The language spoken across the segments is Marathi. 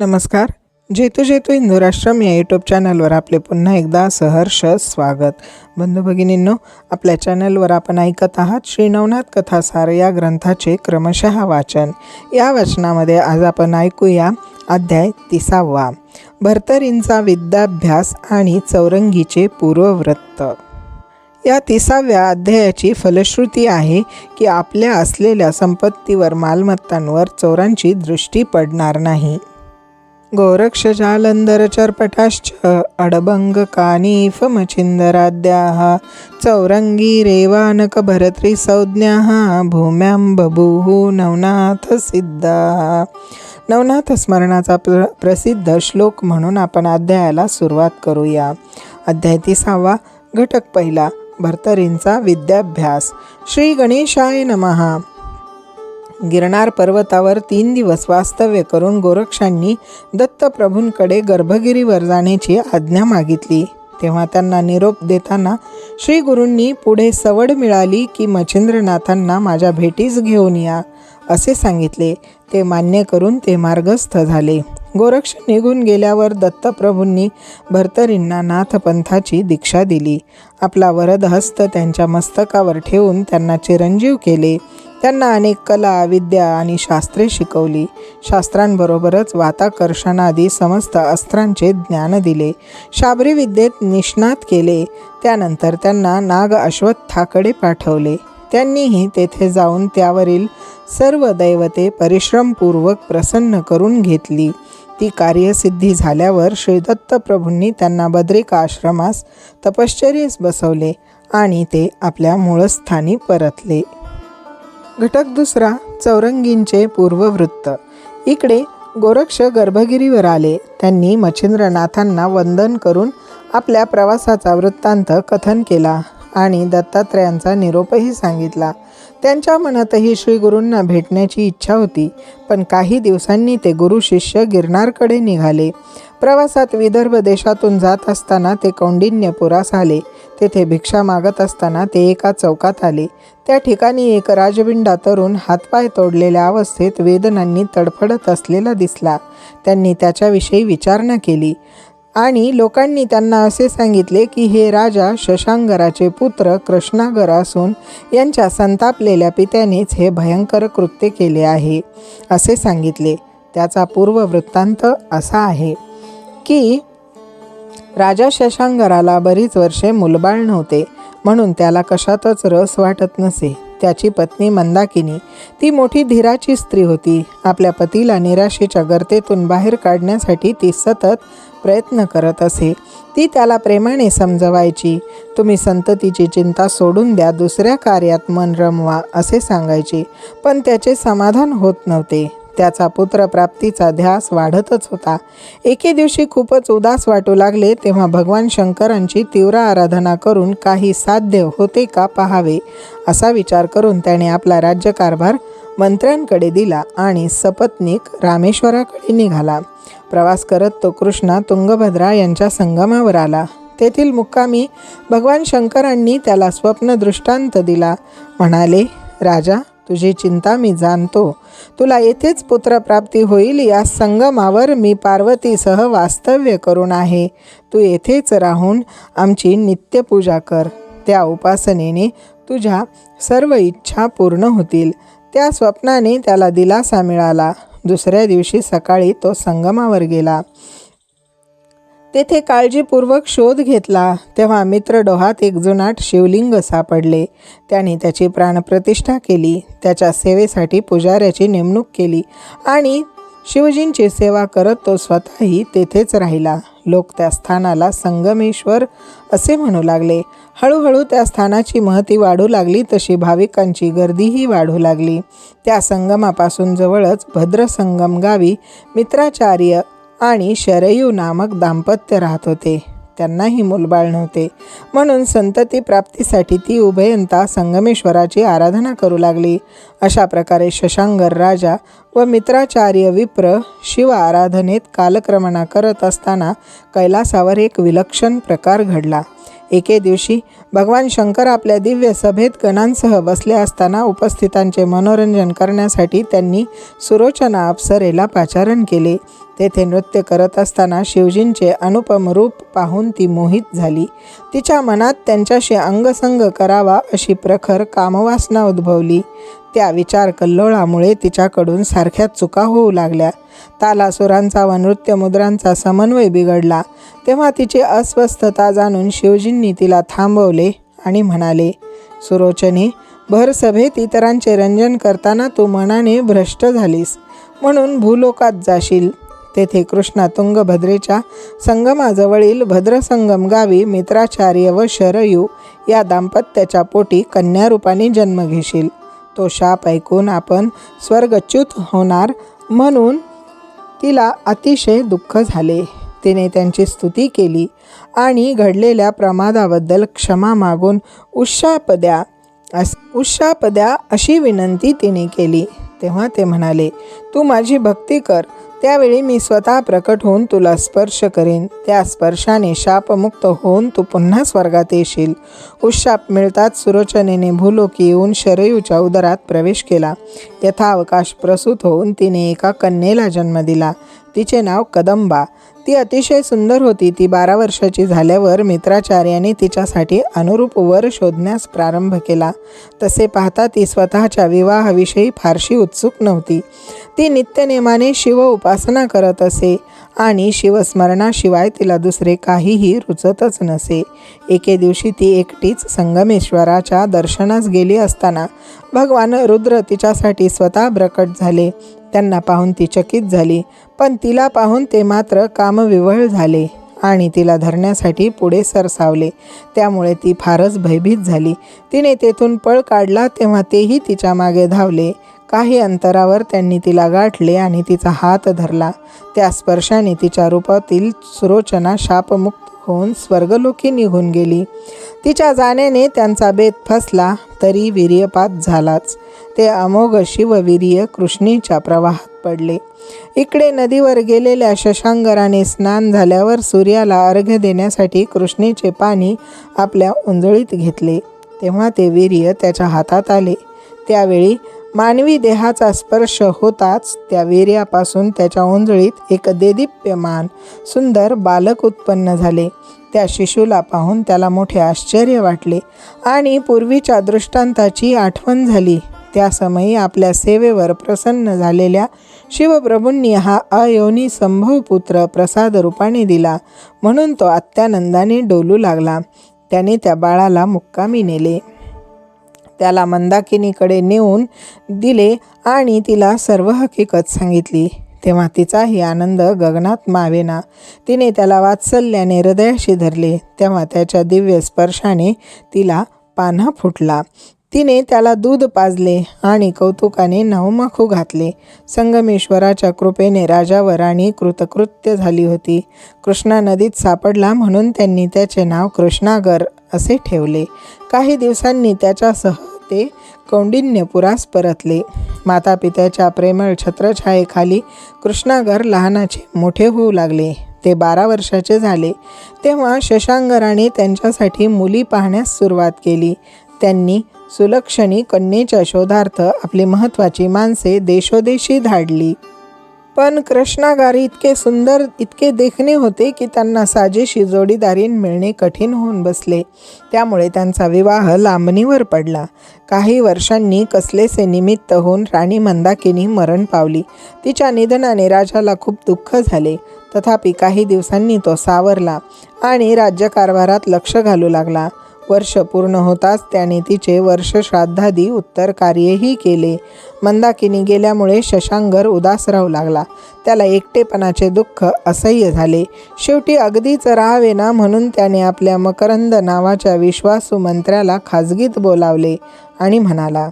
नमस्कार. जेतू जेतू हिंदूराष्ट्रम या यूट्यूब चॅनलवर आपले पुन्हा एकदा सहर्ष स्वागत. बंधू भगिनींनो आपल्या चॅनलवर आपण ऐकत आहात श्री नवनाथ कथासार या ग्रंथाचे क्रमशः वाचन. या वाचनामध्ये आज आपण ऐकूया अध्याय तिसावा. भर्तरींचा विद्याभ्यास आणि चौरंगीचे पूर्ववृत्त. या तिसाव्या अध्यायाची फलश्रुती आहे की आपल्या असलेल्या संपत्तीवर मालमत्तांवर चोरांची दृष्टी पडणार नाही. गोरक्ष जालंधर चर्पटाश्च चौरंगी रेवानक भरत्री संज्ञाः भूम्यां बभूः नवनाथ सिद्धाः नवनाथ स्मरणाचा प्र प्रसिद्ध श्लोक म्हणून आपण अध्यायाला सुरुवात करूया. अध्याय तिसावा घटक पहिला भर्तरींचा विद्याभ्यास. श्री गणेशाय नमहा गिरणार पर्वतावर तीन दिवस वास्तव्य करून गोरक्षांनी दत्तप्रभूंकडे गर्भगिरीवर जाण्याची आज्ञा मागितली. तेव्हा त्यांना निरोप देताना श्री गुरूंनी पुढे सवड मिळाली की मच्छिंद्रनाथांना माझ्या भेटीस घेऊन या असे सांगितले. ते मान्य करून ते मार्गस्थ झाले. गोरक्ष निघून गेल्यावर दत्तप्रभूंनी भर्तरींना नाथपंथाची दीक्षा दिली. आपला वरदहस्त त्यांच्या मस्तकावर ठेवून त्यांना चिरंजीव केले. त्यांना अनेक कला विद्या आणि शास्त्रे शिकवली. शास्त्रांबरोबरच वाताकर्षणादी समस्त अस्त्रांचे ज्ञान दिले. शाबरी विद्येत निष्णात केले. त्यानंतर त्यांना नाग अश्वत्थाकडे पाठवले. त्यांनीही तेथे जाऊन त्यावरील सर्व दैवते परिश्रमपूर्वक प्रसन्न करून घेतली. ती कार्यसिद्धी झाल्यावर श्रीदत्त प्रभूंनी त्यांना बद्रिका आश्रमास तपश्चर्येस बसवले आणि ते आपल्या मूळस्थानी परतले. घटक दुसरा चौरंगींचे पूर्ववृत्त. इकडे गोरक्ष गर्भगिरीवर आले. त्यांनी मच्छिंद्रनाथांना वंदन करून आपल्या प्रवासाचा वृत्तांत कथन केला आणि दत्तात्रयांचा निरोपही सांगितला. त्यांच्या मनातही श्री गुरूंना भेटण्याची इच्छा होती पण काही दिवसांनी ते गुरु शिष्य गिरनारकडे निघाले. प्रवासात विदर्भ देशातून जात असताना ते कौंडिन्यपुरास आले. तेथे भिक्षा मागत असताना ते एका चौकात आले. त्या ठिकाणी एक राजबिंडा तरुण हातपाय तोडलेल्या अवस्थेत वेदनांनी तडफडत असलेला दिसला. त्यांनी त्याच्याविषयी विचारणा केली. आणि लोकांनी त्यांना असे सांगितले की हे राजा शशांगराचे पुत्र कृष्णागर असून यांच्या संतापलेल्या पित्यानेच हे भयंकर कृत्य केले आहे असे सांगितले. त्याचा पूर्व वृत्तांत असा आहे की राजा शशांगराला बरीच वर्षे मुलबाळ नव्हते म्हणून त्याला कशातच रस वाटत नसे. त्याची पत्नी मंदाकिनी. ती मोठी धीराची स्त्री होती. आपल्या पतीला निराशेच्या गर्तेतून बाहेर काढण्यासाठी ती सतत प्रयत्न करत असे. ती त्याला प्रेमाने समजवायची. तुम्ही संततीची चिंता सोडून द्या दुसऱ्या कार्यात मन रमवा असे सांगायचे. पण त्याचे समाधान होत नव्हते. त्याचा पुत्रप्राप्तीचा ध्यास वाढतच होता. एके दिवशी खूपच उदास वाटू लागले तेव्हा भगवान शंकरांची तीव्र आराधना करून काही साध्य होते का पाहावे असा विचार करून त्याने आपला राज्यकारभार मंत्र्यांकडे दिला आणि सपत्नीक रामेश्वराकडे निघाला. प्रवास करत तो कृष्णा तुंगभद्रा यांच्या संगमावर आला. तेथील मुक्कामी भगवान शंकरांनी त्याला स्वप्न दृष्टांत दिला. म्हणाले राजा तुझी चिंता मी जाणतो. तुला येथेच पुत्रप्राप्ती होईल या संगमावर मी पार्वतीसह वास्तव्य करून आहे. तू येथेच राहून आमची नित्यपूजा कर. त्या उपासनेने तुझ्या सर्व इच्छा पूर्ण होतील. त्या स्वप्नाने त्याला दिलासा मिळाला. दुसऱ्या दिवशी सकाळी तो संगमावर गेला. तेथे काळजीपूर्वक शोध घेतला. तेव्हा मित्र डोहात एक जुनाट शिवलिंग सापडले. त्याने त्याची प्राणप्रतिष्ठा केली. त्याच्या सेवेसाठी पुजाऱ्याची नेमणूक केली आणि शिवजींची सेवा करत तो स्वतःही तेथेच राहिला. लोक त्या स्थानाला संगमेश्वर असे म्हणू लागले. हळूहळू त्या स्थानाची महती वाढू लागली तशी भाविकांची गर्दीही वाढू लागली. त्या संगमापासून जवळच भद्रसंगम गावी मित्राचार्य आणि शरयू नामक दाम्पत्य राहत होते. त्यांनाही मुलबाळ नव्हते. म्हणून संतती प्राप्तीसाठी ती उभयंता संगमेश्वराची आराधना करू लागली. अशा प्रकारे शशांगर राजा व मित्राचार्य विप्र शिव आराधनेत कालक्रमणा करत असताना कैलासावर एक विलक्षण प्रकार घडला. एके दिवशी भगवान शंकर आपल्या दिव्य सभेत गणांसह बसले असताना उपस्थितांचे मनोरंजन करण्यासाठी त्यांनी सुरोचना अप्सरेला पाचारण केले. तेथे नृत्य करत असताना शिवजींचे अनुपम रूप पाहून ती मोहित झाली. तिच्या मनात त्यांच्याशी अंगसंग करावा अशी प्रखर कामवासना उद्भवली. त्या विचार कल्लोळामुळे तिच्याकडून सारख्या चुका होऊ लागल्या. तालासुरांचा व नृत्यमुद्रांचा समन्वय बिघडला. तेव्हा तिची अस्वस्थता जाणून शिवजींनी तिला थांबवले आणि म्हणाले सुरोचने भर सभेत इतरांचे रंजन करताना तू मनाने भ्रष्ट झालीस. म्हणून भूलोकात जाशील. तेथे कृष्णा तुंगभद्रेच्या संगमाजवळील भद्रसंगम गावी मित्राचार्य व शरयू या दाम्पत्याच्या पोटी कन्यारूपाने जन्म घेशील. तो शाप ऐकून आपण स्वर्गच्युत होणार म्हणून तिला अतिशय दुःख झाले. तिने त्यांची स्तुती केली आणि घडलेल्या प्रमादाबद्दल क्षमा मागून उशापद्या अस उशापद्या अशी विनंती तिने केली. तेव्हा ते म्हणाले तू माझी भक्ती कर. त्यावेळी मी स्वतः प्रकट होऊन तुला स्पर्श करेन. त्या स्पर्शाने शापमुक्त होऊन तू पुन्हा स्वर्गात येशील. उशाप मिळताच सुरोचनेने भूलोकी येऊन शरयूच्या उदरात प्रवेश केला. यथावकाश प्रसूत होऊन तिने एका कन्येला जन्म दिला. तिचे नाव कदंबा. ती अतिशय सुंदर होती. ती बारा वर्षाची झाल्यावर मित्राचार्याने तिच्यासाठी अनुरूप वर शोधण्यास प्रारंभ केला. तसे पाहता ती स्वतःच्या विवाहाविषयी फारशी उत्सुक नव्हती. ती नित्यनेमाने शिव उपासना करत असे आणि शिवस्मरणाशिवाय तिला दुसरे काहीही रुचतच नसे. एके दिवशी ती एकटीच संगमेश्वराच्या दर्शनास गेली असताना भगवान रुद्र तिच्यासाठी स्वतः प्रकट झाले. त्यांना पाहून ती चकित झाली. पण तिला पाहून ते मात्र कामविवळ झाले आणि तिला धरण्यासाठी पुढे सरसावले. त्यामुळे ती फारच भयभीत झाली. तिने तेथून पळ काढला तेव्हा तेही तिच्यामागे धावले. काही अंतरावर त्यांनी तिला गाठले आणि तिचा हात धरला. त्या स्पर्शाने तिच्या रूपातील सुरोचना शापमुक्त होऊन स्वर्गलोकी निघून गेली. तिच्या जाण्याने त्यांचा बेत फसला तरी वीर्यपात झालाच. ते अमोघ शिववीर्य कृष्णेच्या प्रवाहात पडले. इकडे नदीवर गेलेल्या शशांगराने स्नान झाल्यावर सूर्याला अर्घ्य देण्यासाठी कृष्णेचे पाणी आपल्या उंजळीत घेतले. तेव्हा ते वीर्य त्याच्या हातात आले. त्यावेळी मानवी देहाचा स्पर्श होताच त्या वीर्यापासून त्याच्या उंजळीत एक देदीप्यमान सुंदर बालक उत्पन्न झाले. त्या शिशूला पाहून त्याला मोठे आश्चर्य वाटले आणि पूर्वीच्या दृष्टांताची आठवण झाली. त्या समयी आपल्या सेवेवर प्रसन्न झालेल्या शिवप्रभूंनी हा अयोनी संभव पुत्र प्रसाद रूपाने दिला. म्हणून तो अत्यानंदाने डोलू लागला. त्याने त्या बाळाला मुक्कामी नेले. त्याला मंदाकिनीकडे नेऊन दिले आणि तिला सर्व हकीकत सांगितली. तेव्हा तिचाही आनंद गगनात मावेना. तिने त्याला वात्सल्याने हृदयाशी धरले. तेव्हा त्याच्या दिव्य स्पर्शाने तिला पान्हा फुटला. तिने त्याला दूध पाजले आणि कौतुकाने नवमाखू घातले. संगमेश्वराच्या कृपेने राजावर राणी कृतकृत्य झाली होती. कृष्णा नदीत सापडला म्हणून त्यांनी त्याचे नाव कृष्णागर असे ठेवले. काही दिवसांनी त्याच्यासह ते कौंडिन्यपुरास परतले. माता पित्याच्या प्रेमळ छत्रछायेखाली कृष्णागर लहानाचे मोठे होऊ लागले. ते बारा वर्षाचे झाले. तेव्हा शशांगराने त्यांच्यासाठी मुली पाहण्यास सुरुवात केली. त्यांनी सुलक्षणी कन्येच्या शोधार्थ आपली महत्त्वाची माणसे देशोदेशी धाडली. पण कृष्णागारी इतके सुंदर इतके देखणे होते की त्यांना साजेशी जोडीदारी मिळणे कठीण होऊन बसले. त्यामुळे त्यांचा विवाह लांबणीवर पडला. काही वर्षांनी कसलेसे निमित्त होऊन राणी मंदाकिनी मरण पावली. तिच्या निधनाने राजाला खूप दुःख झाले. तथापि काही दिवसांनी तो सावरला आणि राज्यकारभारात लक्ष घालू लागला. वर्ष पूर्ण होताच त्याने तिचे वर्ष श्राद्धादी उत्तर कार्यही केले. मंदाकिनी गेल्यामुळे शशांगर उदास राहू लागला. त्याला एकटेपणाचे दुःख असह्य झाले. शेवटी अगदीच राहावे ना म्हणून त्याने आपल्या मकरंद नावाच्या विश्वासू मंत्र्याला खाजगीत बोलावले आणि म्हणाला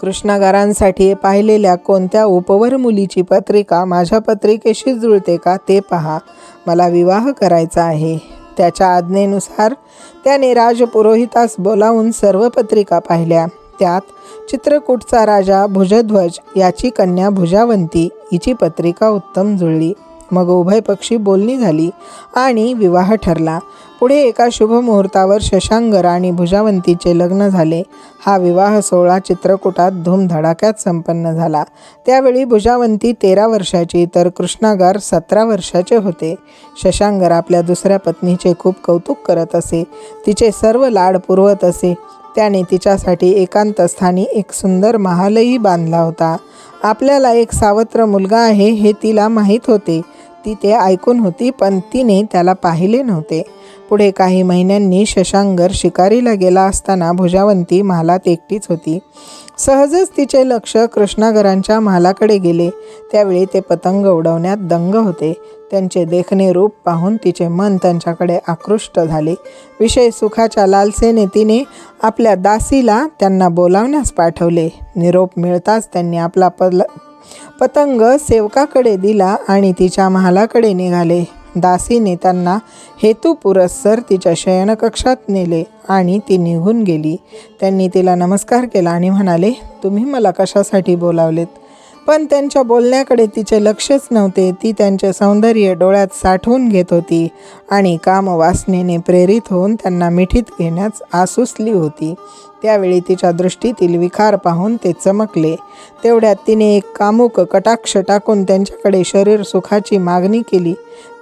कृष्णागारांसाठी पाहिलेल्या कोणत्या उपवर मुलीची पत्रिका माझ्या पत्रिकेशी जुळते का ते पहा. मला विवाह करायचा आहे. त्याच्या आज्ञेनुसार त्याने राजपुरोहितास बोलावून सर्व पत्रिका पाहिल्या. त्यात चित्रकूटचा राजा भुजध्वज याची कन्या भुजावंती हिची पत्रिका उत्तम जुळली. मग उभय पक्षी बोलणी झाली आणि विवाह ठरला. पुढे एका शुभ मुहूर्तावर शशांगर आणि भुजावंतीचे लग्न झाले. हा विवाह सोहळा चित्रकूटात धूमधडाक्यात संपन्न झाला. त्यावेळी भुजावंती तेरा वर्षाची तर कृष्णागार सतरा वर्षाचे होते. शशांगर आपल्या दुसऱ्या पत्नीचे खूप कौतुक करत असे. तिचे सर्व लाड पुरवत असे. त्याने तिच्यासाठी एकांत स्थानी एक सुंदर महालही बांधला होता. आपल्याला एक सावत्र मुलगा आहे हे तिला माहीत होते. ती ते ऐकून होती पण तिने त्याला पाहिले नव्हते. पुढे काही महिन्यांनी शशांगर शिकारीला गेला असताना भुजावंती महालात एकटीच होती. सहजच तिचे लक्ष कृष्णागरांच्या महालाकडे गेले. त्यावेळी ते पतंग उडवण्यात दंग होते. त्यांचे देखणे रूप पाहून तिचे मन त्यांच्याकडे आकृष्ट झाले. विषय सुखाच्या लालसेने तिने आपल्या दासीला त्यांना बोलावण्यास पाठवले. निरोप मिळताच त्यांनी आपला पल पतंग सेवकाकडे दिला आणि तिच्या महालाकडे निघाले. दासीने त्यांना हेतुपुरस्सर तिच्या शयनकक्षात नेले आणि ती निघून गेली. त्यांनी तिला नमस्कार केला आणि म्हणाले तुम्ही मला कशासाठी बोलावलेत? पण त्यांच्या बोलण्याकडे तिचे लक्षच नव्हते. ती त्यांचे सौंदर्य डोळ्यात साठवून घेत होती आणि कामवासनेने प्रेरित होऊन त्यांना मिठीत घेण्यास आसुसली होती. त्यावेळी तिच्या दृष्टीतील विखार पाहून ते चमकले. तेवढ्यात तिने एक कामुक कटाक्ष टाकून त्यांच्याकडे शरीर सुखाची मागणी केली.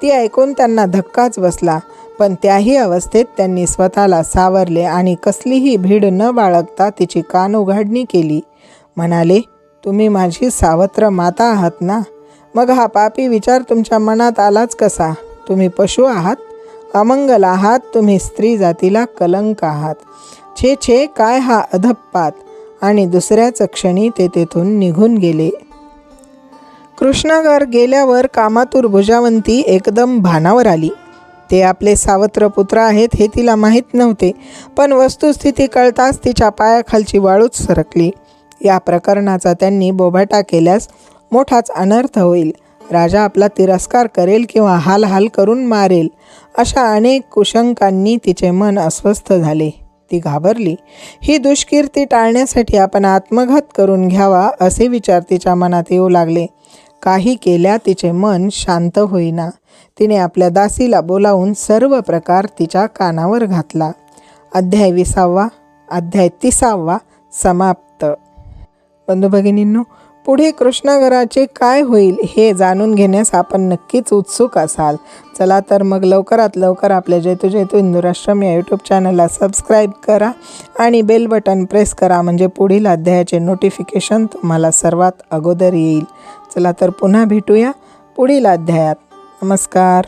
ती ऐकून त्यांना धक्काच बसला पण त्याही अवस्थेत त्यांनी स्वतःला सावरले आणि कसलीही भीड न बाळगता तिची कान उघाडणी केली. म्हणाले तुम्ही माझी सावत्र माता आहात ना? मग हा पापी विचार तुमच्या मनात आलाच कसा? तुम्ही पशु आहात? अमंगल आहात? तुम्ही स्त्री जातीला कलंक आहात? छे छे काय हा अधप्पात? आणि दुसऱ्याच क्षणी ते तेथून निघून गेले. कृष्णागर गेल्यावर कामातूर भुजावंती एकदम भानावर आली. ते आपले सावत्र पुत्र आहेत हे तिला माहीत नव्हते पण वस्तुस्थिती कळताच तिच्या पायाखालची वाळूच सरकली. या प्रकरणाचा त्यांनी बोभाटा केल्यास मोठाच अनर्थ होईल. राजा आपला तिरस्कार करेल किंवा हाल हाल करून मारेल अशा अनेक कुशंकांनी तिचे मन अस्वस्थ झाले. ती घाबरली. ही दुष्कीर्ती टाळण्यासाठी आपण आत्मघात करून घ्यावा असे विचार तिच्या मनात येऊ लागले. काही केल्या तिचे मन शांत होईना. तिने आपल्या दासीला बोलावून सर्व प्रकार तिच्या कानावर घातला. अध्याय विसावा अध्याय तिसावा समाप्त. बंधू भगिनींनो पुढे कृष्णागराचे काय होईल हे जाणून घेण्यास आपण नक्कीच उत्सुक असाल. चला तर मग लवकरात लवकर आपल्या जेतू जेतू हिंदुराष्ट्रम या यूट्यूब चॅनलला सबस्क्राईब करा आणि बेल बटन प्रेस करा म्हणजे पुढील अध्यायाचे नोटिफिकेशन तुम्हाला सर्वात अगोदर येईल. चला तर पुन्हा भेटूया पुढील अध्यायात. नमस्कार.